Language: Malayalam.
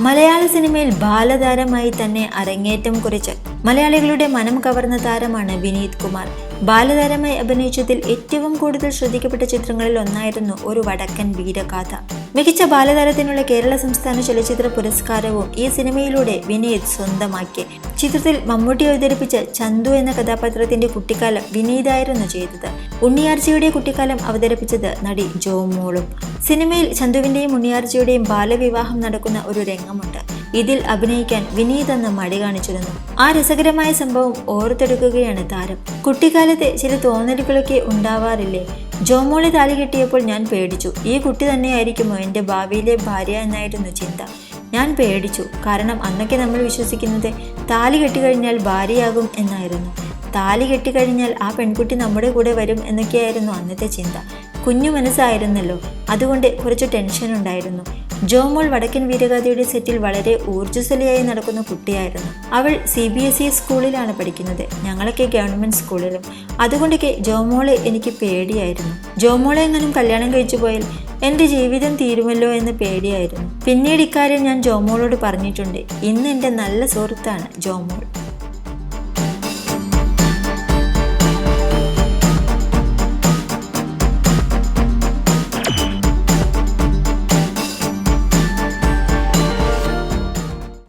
മലയാള സിനിമയിൽ ബാലതാരമായി തന്നെ അരങ്ങേറ്റം കുറിച്ച് മലയാളികളുടെ മനം കവർന്ന താരമാണ് വിനീത് കുമാർ. ബാലതാരമായി അഭിനയിച്ചതിൽ ഏറ്റവും കൂടുതൽ ശ്രദ്ധിക്കപ്പെട്ട ചിത്രങ്ങളിൽ ഒന്നായിരുന്നു ഒരു വടക്കൻ വീരഗാഥ. മികച്ച ബാലതാരത്തിനുള്ള കേരള സംസ്ഥാന ചലച്ചിത്ര പുരസ്കാരവും ഈ സിനിമയിലൂടെ വിനീത് സ്വന്തമാക്കി. ചിത്രത്തിൽ മമ്മൂട്ടി അവതരിപ്പിച്ച ചന്തു എന്ന കഥാപാത്രത്തിന്റെ കുട്ടിക്കാലം വിനീതായിരുന്നു ചെയ്തത്. ഉണ്ണിയാർച്ചയുടെ കുട്ടിക്കാലം അവതരിപ്പിച്ചത് നടി ജോമോളും. സിനിമയിൽ ചന്തുവിന്റെയും ഉണ്ണിയാർച്ചയുടെയും ബാലവിവാഹം നടക്കുന്ന ഒരു രംഗമുണ്ട്. ഇതിൽ അഭിനയിക്കാൻ വിനീത് എന്ന മടി കാണിച്ചിരുന്നു. ആ രസകരമായ സംഭവം ഓർത്തെടുക്കുകയാണ് താരം. കുട്ടിക്കാലത്തെ ചില തോന്നലുകളൊക്കെ ഉണ്ടാവാറില്ലേ? ജോമോളി താലി കെട്ടിയപ്പോൾ ഞാൻ പേടിച്ചു. ഈ കുട്ടി തന്നെയായിരിക്കുമോ എന്റെ ഭാവിയിലെ ഭാര്യ എന്നായിരുന്നു ചിന്ത. ഞാൻ പേടിച്ചു. കാരണം അന്നൊക്കെ നമ്മൾ വിശ്വസിക്കുന്നത് താലി കെട്ടിക്കഴിഞ്ഞാൽ ഭാര്യയാകും എന്നായിരുന്നു. താലി കെട്ടിക്കഴിഞ്ഞാൽ ആ പെൺകുട്ടി നമ്മുടെ കൂടെ വരും എന്നൊക്കെയായിരുന്നു അന്നത്തെ ചിന്ത. കുഞ്ഞു മനസ്സായിരുന്നല്ലോ. അതുകൊണ്ട് കുറച്ച് ടെൻഷൻ ഉണ്ടായിരുന്നു. ജോമോൾ വടക്കൻ വീരഗാഥയുടെ സെറ്റിൽ വളരെ ഊർജസ്വലിയായി നടക്കുന്ന കുട്ടിയായിരുന്നു. അവൾ സി ബി എസ് ഇ സ്കൂളിലാണ് പഠിക്കുന്നത്. ഞങ്ങളൊക്കെ ഗവൺമെന്റ് സ്കൂളിലും. അതുകൊണ്ടൊക്കെ ജോമോളെ എനിക്ക് പേടിയായിരുന്നു. ജോമോളെ എങ്ങാനും കല്യാണം കഴിച്ചു പോയാൽ എന്റെ ജീവിതം തീരുമല്ലോ എന്ന് പേടിയായിരുന്നു. പിന്നീട് ഇക്കാര്യം ഞാൻ ജോമോളോട് പറഞ്ഞിട്ടുണ്ട്. ഇന്ന് എന്റെ നല്ല സുഹൃത്താണ് ജോമോൾ.